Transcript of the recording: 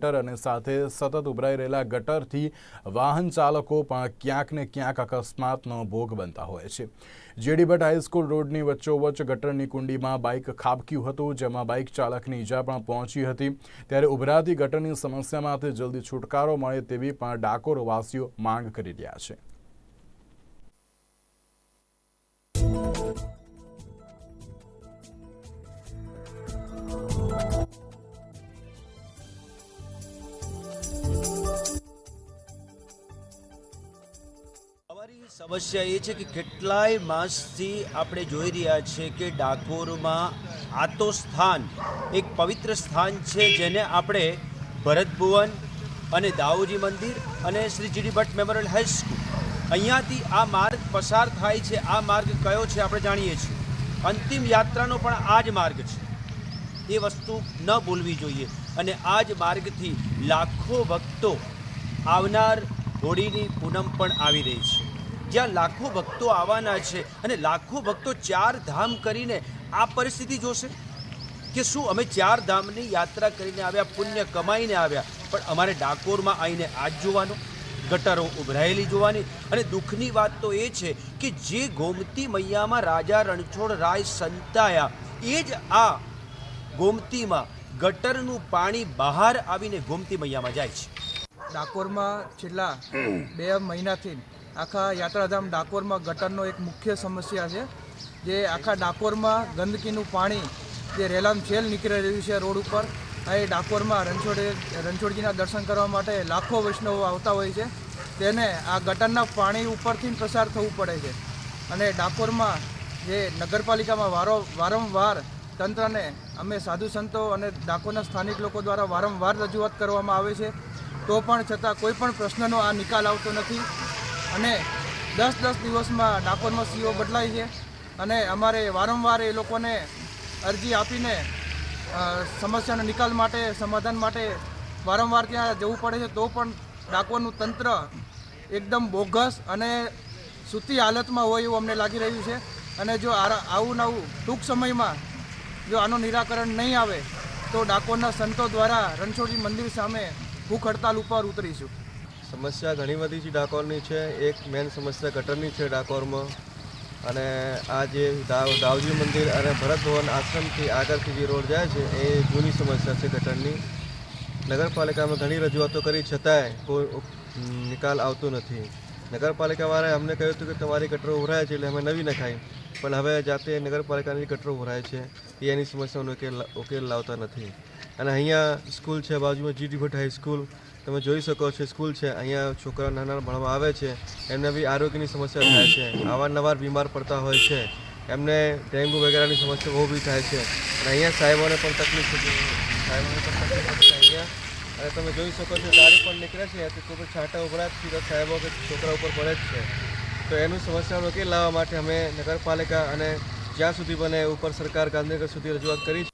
ગટર અને સાથે સતત ઉભરાઈ રહેલા ગટરથી વાહન ચાલકો પણ ક્યાંક ને ક્યાંક અકસ્માતનો ભોગ બનતા હોય છે. જેડી ભટ્ટ હાઈસ્કૂલ રોડની વચ્ચોવચ્ચ ગટરની કુંડીમાં બાઇક ખાબક્યું હતું, જેમાં બાઇક ચાલકની ઈજા પણ પહોંચી હતી. ત્યારે ઉભરાતી ગટરની સમસ્યામાંથી જલ્દી છુટકારો મળે તેવી પણ ડાકોરવાસીઓ માંગ કરી રહ્યા છે. સમસ્યા એ છે કે કેટલાય માસથી આપણે જોઈ રહ્યા છે કે ડાકોરમાં આ તો સ્થાન એક પવિત્ર સ્થાન છે જેને આપણે ભરત ભુવન અને દાઉજી મંદિર અને Shri GD Bhatt memorial high school અહીંયાથી આ માર્ગ પસાર થાય છે. આ માર્ગ કયો છે આપણે જાણીએ છીએ. અંતિમ યાત્રાનો પણ આ જ માર્ગ છે. એ વસ્તુ ન ભૂલવી જોઈએ. અને આ જ માર્ગથી લાખો ભક્તો આવનાર હોળીની પૂનમ પણ આવી રહી છે. જ્યાં લાખો ભક્તો આવવાના છે અને લાખો ભક્તો ચાર ધામ કરીને આ પરિસ્થિતિ જોશે કે શું અમે ચાર ધામની યાત્રા કરીને આવ્યા, પુણ્ય કમાઈને આવ્યા. પણ અમારે ડાકોરમાં આવીને આજ જોવાનું, ગટરો ઉભરાયેલી જોવાની અને દુઃખની વાત તો એ છે કે જે ગોમતી મૈયામાં રાજા રણછોડ રાય સંતાયા, એ જ આ ગોમતીમાં ગટરનું પાણી બહાર આવીને ગોમતી મૈયામાં જાય છે. ડાકોરમાં છેલ્લા બે મહિનાથી આખા યાત્રાધામ ડાકોરમાં ગટરનો એક મુખ્ય સમસ્યા છે. જે આખા ડાકોરમાં ગંદકીનું પાણી, જે રેલામ છેલ નીકળી રહ્યું છે રોડ ઉપર અહીં ડાકોરમાં રણછોડે, રણછોડજીના દર્શન કરવા માટે લાખો વૈષ્ણવો આવતા હોય છે. તેને આ ગટરના પાણી ઉપરથી પસાર થવું પડે છે. અને ડાકોરમાં જે નગરપાલિકામાં વારો, વારંવાર તંત્રને, અમે સાધુ સંતો અને ડાકોરના સ્થાનિક લોકો દ્વારા વારંવાર રજૂઆત કરવામાં આવે છે. તો પણ છતાં કોઈ પણ પ્રશ્નનો આ નિકાલ આવતો નથી. અને દસ દસ દિવસમાં ડાકોરમાં સીઓ બદલાય છે. અને અમારે વારંવાર એ લોકોને અરજી આપીને સમસ્યાનો નિકાલ માટે, સમાધાન માટે વારંવાર ત્યાં જવું પડે છે. તો પણ ડાકોરનું તંત્ર એકદમ બોગસ અને સૂતી હાલતમાં હોય એવું અમને લાગી રહ્યું છે. અને જો આવું નવું ટૂંક સમયમાં જો આનું નિરાકરણ નહીં આવે, તો ડાકોરના સંતો દ્વારા રણછોડજી મંદિર સામે ભૂખ હડતાલ ઉપર ઉતરીશું. સમસ્યા ઘણી બધી છે ડાકોરની છે. એક મેન સમસ્યા ગટરની છે ડાકોરમાં. અને આ જે દાવ, દાવજી મંદિર અને ભરત ભવન આશ્રમથી આગળથી જે રોડ જાય છે, એ જૂની સમસ્યા છે ગટરની. નગરપાલિકામાં ઘણી રજૂઆતો કરી, છતાંય કોઈ નિકાલ આવતો નથી. નગરપાલિકાવાળાએ અમને કહ્યું હતું કે તમારી ગટરો ઉભરાય છે એટલે અમે નવી નખાઈ. પણ હવે જાતે નગરપાલિકાની ગટરો ઉભરાય છે. એ એની સમસ્યાનો ઉકેલ ઉકેલ લાવતા નથી. અને અહીંયા સ્કૂલ છે, બાજુમાં જીટી ભટ્ટ હાઈસ્કૂલ તમે જોઈ શકો છો, સ્કૂલ છે. અહીંયા છોકરા નાના ભણવા આવે છે. એમને બી આરોગ્યની સમસ્યા થાય છે. અવારનવાર બીમાર પડતા હોય છે. એમને ડેન્ગુ વગેરેની સમસ્યા બહુ બી થાય છે. અને અહીંયા સાહેબોને પણ તકલીફ સાહેબોને પણ તકલીફ છે. અહીંયા, અને તમે જોઈ શકો છો, ગાડી પણ નીકળે છે. તો કોઈ છાંટા ઉભરા સીધા સાહેબો કે છોકરા ઉપર પડે જ છે. તો એનું સમસ્યાનો ઉકેલ લાવવા માટે અમે નગરપાલિકા અને જ્યાં સુધી બને ઉપર સરકાર, ગાંધીનગર સુધી રજૂઆત કરી